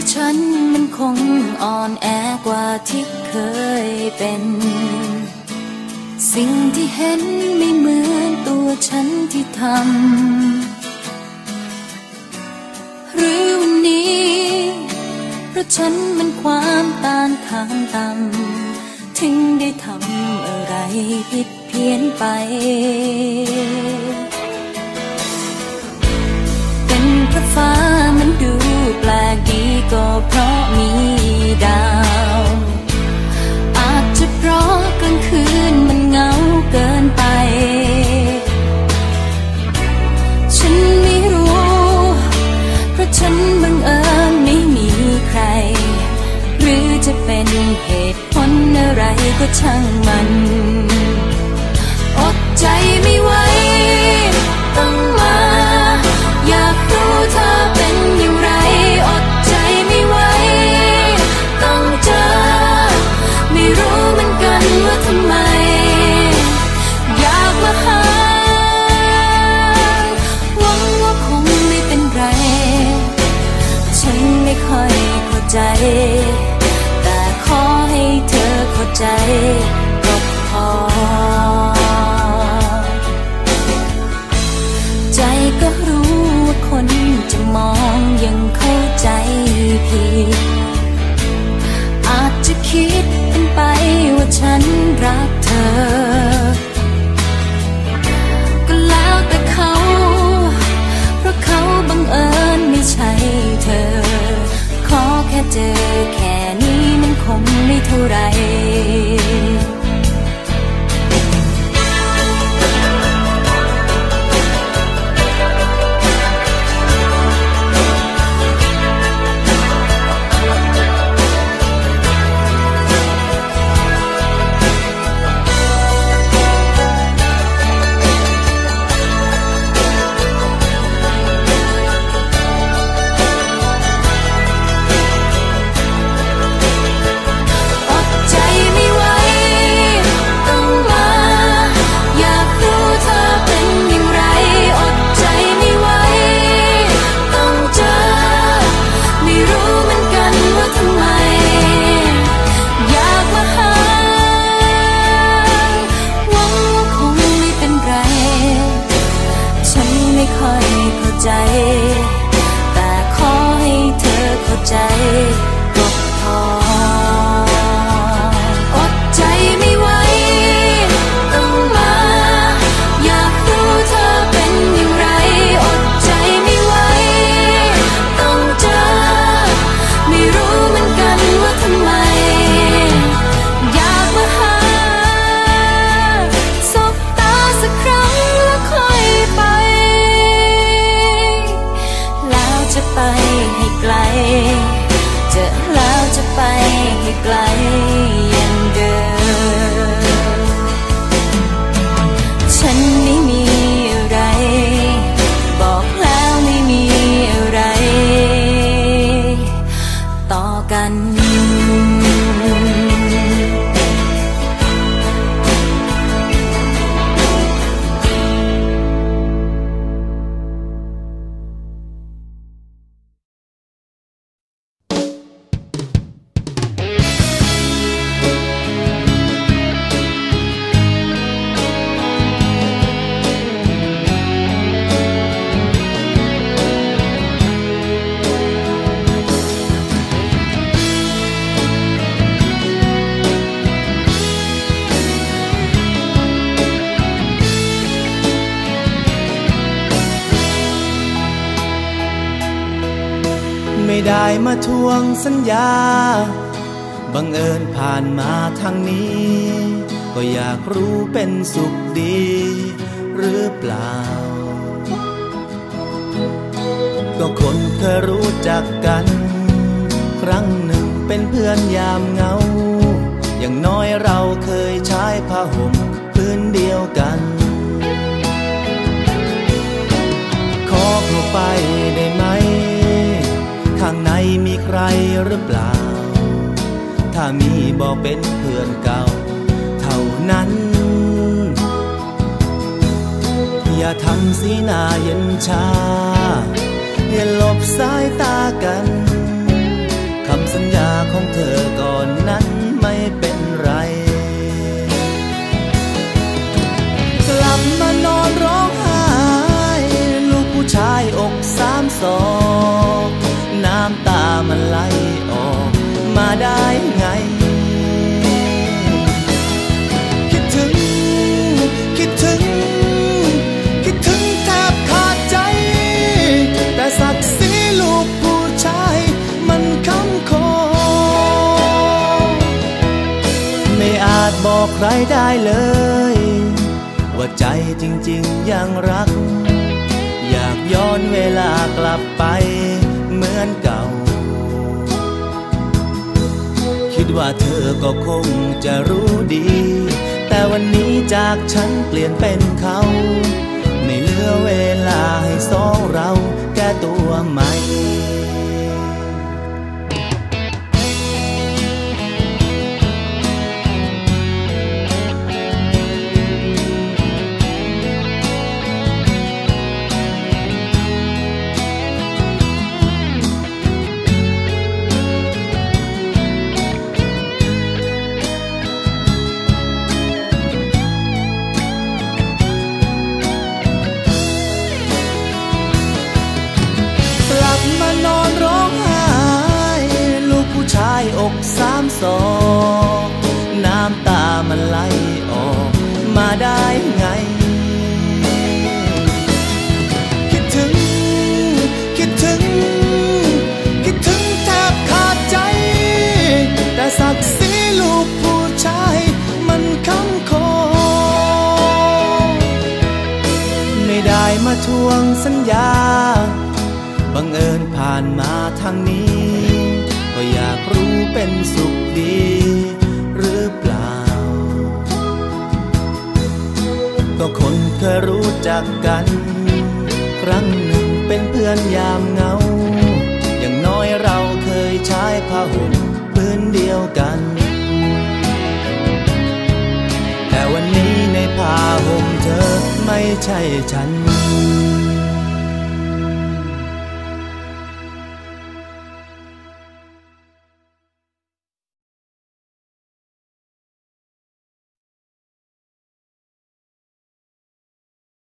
อฉันมันคงอ่อนแอกว่าที่เคยเป็น สิ่งที่เห็นไม่เหมือนตัวฉันที่ทำหรือวันนี้ เพราะฉันมันความต้านทานต่ำถึงได้ทำอะไรผิดเพี้ยนไป gold pro थोड़ा है। ไม่ได้มาทวงสัญญา บังเอิญผ่านมาทางนี้ ก็อยากรู้เป็นสุขดี หรือเปล่า ก็คนเคยรู้จักกัน ครั้งหนึ่งเป็นเพื่อนยามเงา อย่างน้อยเราเคยใช้ผ้าห่มพื้นเดียวกัน ใครหรือเปล่า ถ้ามีบอกเป็นเพื่อนเก่า เท่านั้น อย่าทำสีหน้าเย็นชา อย่าหลบสายตากัน ใครได้เลย ว่าใจจริงๆยังรัก อยากย้อนเวลากลับไปเหมือนเก่า คิดว่าเธอก็คงจะรู้ดี แต่วันนี้จากฉันเปลี่ยนเป็นเขา ไม่เหลือเวลาให้สองเราแก้ตัวานอนร้องไห้ลูกผู้ชายอกสามสองน้ำตามันไหลออกมาได้ไง คิดถึง คิดถึง คิดถึงแทบขาดใจ แต่ศักดิ์ศรีลูกผู้ชายมันคำคอไม่ได้มาทวงสัญญา บังเอิญผ่านมาทางนี้ ก็อยากรู้เป็นสุขดี หรือเปล่า ก็คนเคยรู้จักกัน ครั้งหนึ่งเป็นเพื่อนยามเงา อย่างน้อยเราเคยใช้ผ้าห่มพื้นเดียวกัน แต่วันนี้ในผ้าห่มเธอไม่ใช่ฉัน